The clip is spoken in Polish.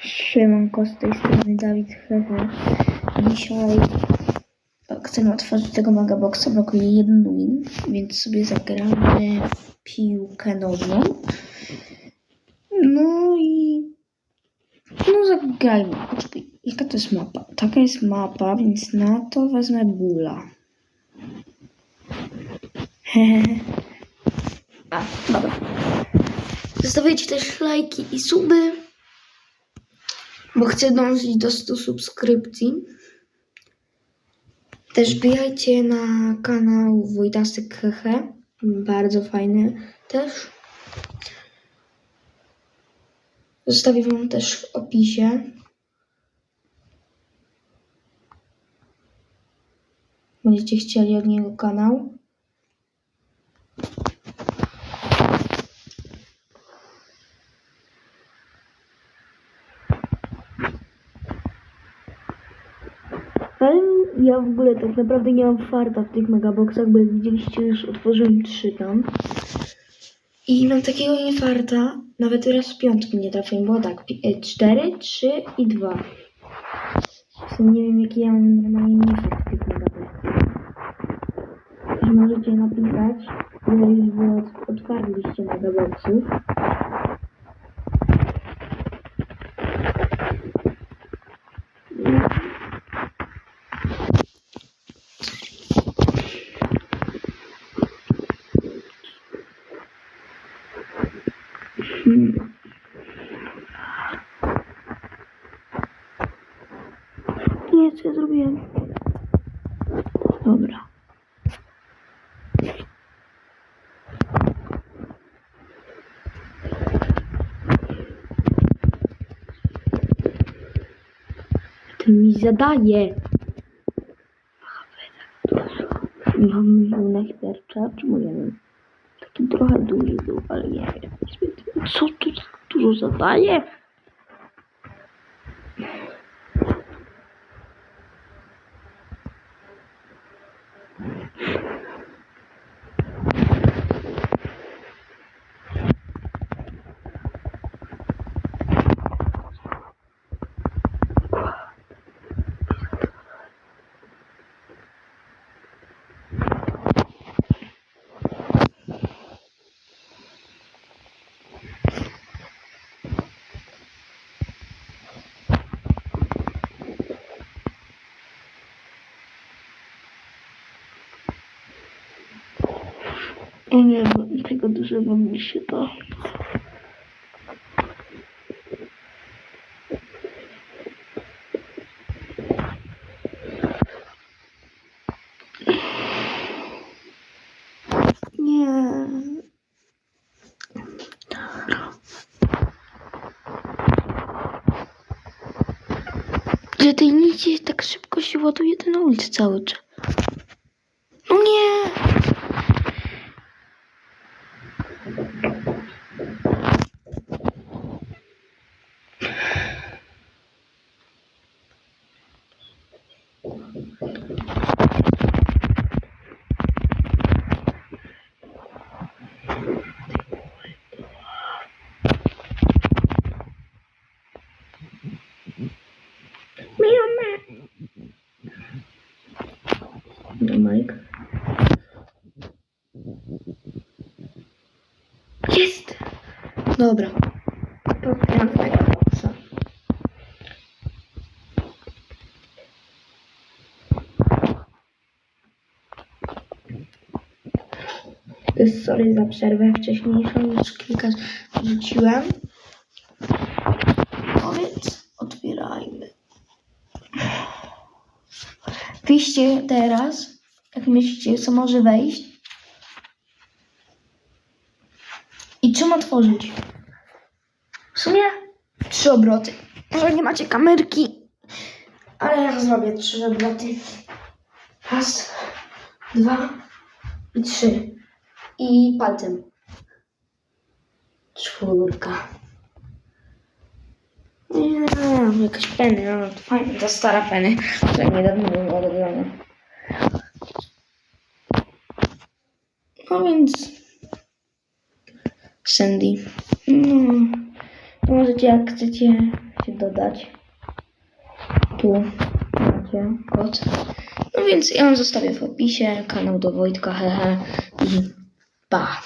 Siemanko, z tej strony Dawid Hehe. Dzisiaj chcemy otworzyć tego Magaboxa, brakuje jeden win, więc sobie zagramy piłkę nożną. No i... No zagrajmy. Poczekaj, jaka to jest mapa? Taka jest mapa, więc na to wezmę bula. A, dobra. Zostawiajcie też lajki i suby bo chcę dążyć do 100 subskrypcji. Też wbijajcie na kanał Wojtasek Hehe. Bardzo fajny też. Zostawię wam też w opisie. Będziecie chcieli od niego kanał. Ale ja w ogóle tak naprawdę nie mam farta w tych megaboxach, bo jak widzieliście już otworzyłem trzy tam. I mam takiego niefarta, nawet raz z piątki nie trafiłem, było tak, pi- e, cztery, trzy i dwa. W sumie nie wiem jaki ja mam normalnie niefart w tych megaboxach. Możecie napisać, jeżeli wy ot- otwarliście megaboxów. Nie, co ja zrobiłem? Dobra. Ty mi zadaje. Mam na czemu ja wiem? Taki trochę duży był, ale nie wiem. Co tu tak dużo zadaje? O nie, bo tego dużego mi się. Nie. Że tej nici tak szybko się ładuje ten ult cały czas. Thank you. Dobra. Podpieram tego boxa. Sorry za przerwę wcześniejszą, już kilka rzuciłem. No więc otwierajmy. Piszcie teraz, jak myślicie, co może wejść. I czym otworzyć? W sumie trzy obroty. Może nie macie kamerki, ale ja zrobię trzy obroty. Raz, dwa i trzy. I palcem. Czwórka. Nie, jakaś peny, no to fajnie, to stara peny, która niedawno była robiona. No więc... Sandy. No, to możecie jak chcecie macie dodać. Tu macie kod. No więc ja wam zostawię w opisie kanał do Wojtka, hehe i pa.